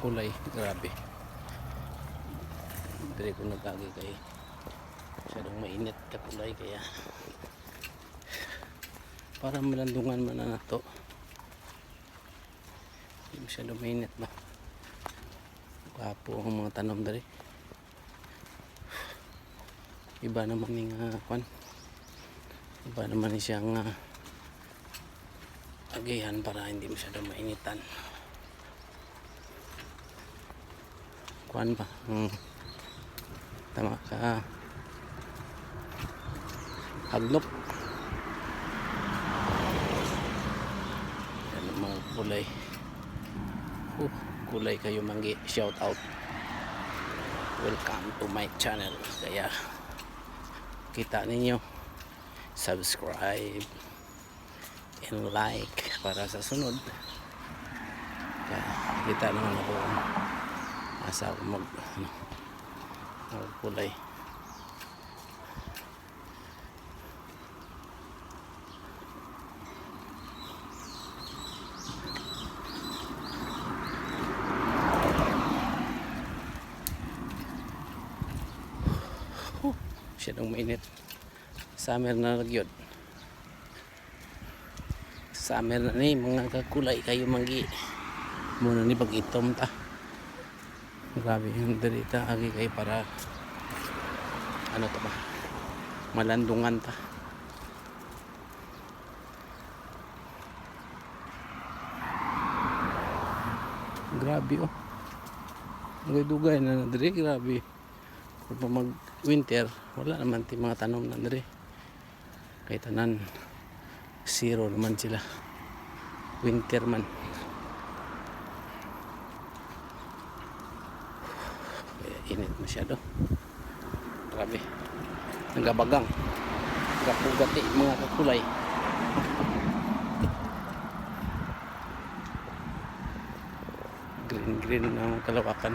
kulay grabe. Dire ko nagagi kay masyadong mainit ka kaya para malandungan man na nato hindi masyadong mainit ba? Gwapo ang mga tanom dari iba naman yung uh, iba naman siyang uh, agihan para hindi masyadong mainitan. Kuan ba? Hmm. tama ka. Hagnop yan ang mga kulay uh, kulay kayo manggi shout out. Welcome to my channel. Kaya kita ninyo subscribe and like para sa sunod. Kita naman ako. Asa ako mag ano, magkulay. Huh, Masyadong mainit summer na nagyod summer na ni mga kakulay kayo manggi. Muna ni pag itom ta. Grabe yung dalita agi kay para ano to ba? Malandungan ta. Grabe oh. Dugay-dugay na na diri grabe. Kung mag winter wala naman ti mga tanom na diri kay tanan zero naman sila. Winter man. Kaya init masyado. Grabe. Nagabagang. Nagapugati mga kakulay. Green green ang kalawakan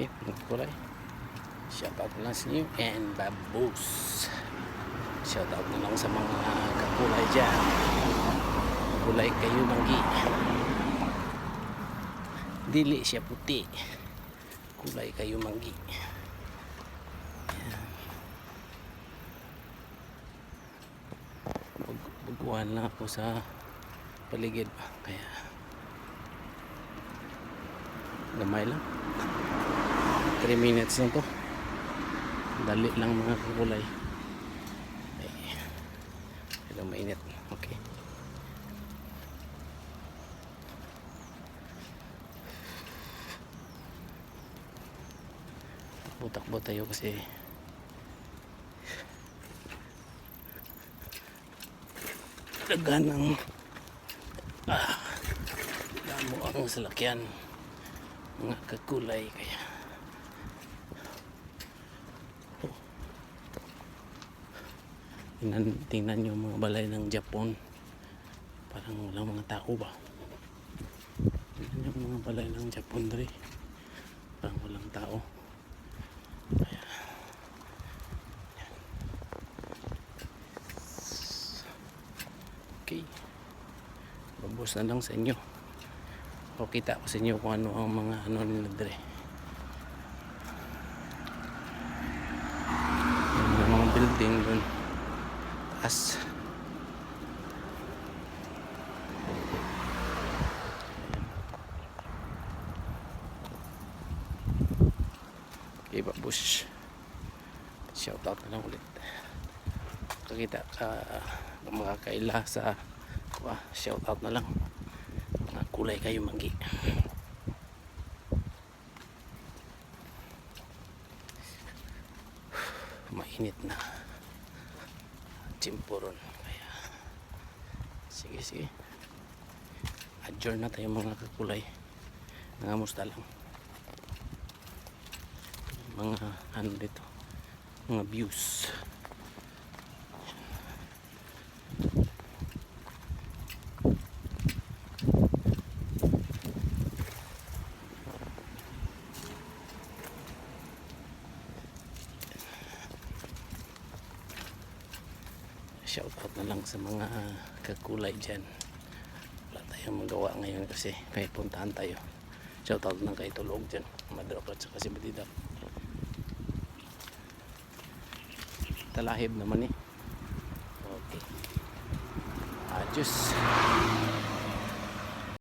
okay mga kulay shout out lang sa inyo and baboos shout out na lang sa mga kakulay dyan. Kulay kayo manggi dili siya puti. Kulay kayo manggi baguhan lang ako sa paligid. Pa kaya gamay lang 3 minutes lang to. Dali lang mga kulay ay ito mainit. Okay. Takbo-takbo tayo kasi dagan ng ah, damo ang salakyan mga kakulay. Kaya tingnan, tingnan yung mga balay ng Japon. Parang walang mga tao ba? Tingnan yung mga balay ng Japon dali parang walang tao. Kaya, yan. okay. Babos na lang sa inyo. O kita ko sa inyo kung ano ang mga ano nila dali mga building dun taas okay babush shout out na lang ulit. Kakita ka mga kaila sa kuha shout out na lang. Mga kulay kayo manggi. Mainit na chimpuron kaya sige sige. Adjourn na tayo mga kakulay. Nangamusta lang. Mga ano dito? Mga views shout out na lang sa mga kakulay dyan. Wala tayong magawa ngayon kasi may puntahan tayo. Shout out lang kay Tulog dyan madrop at saka si Badidap talahib naman eh. Okay. Adios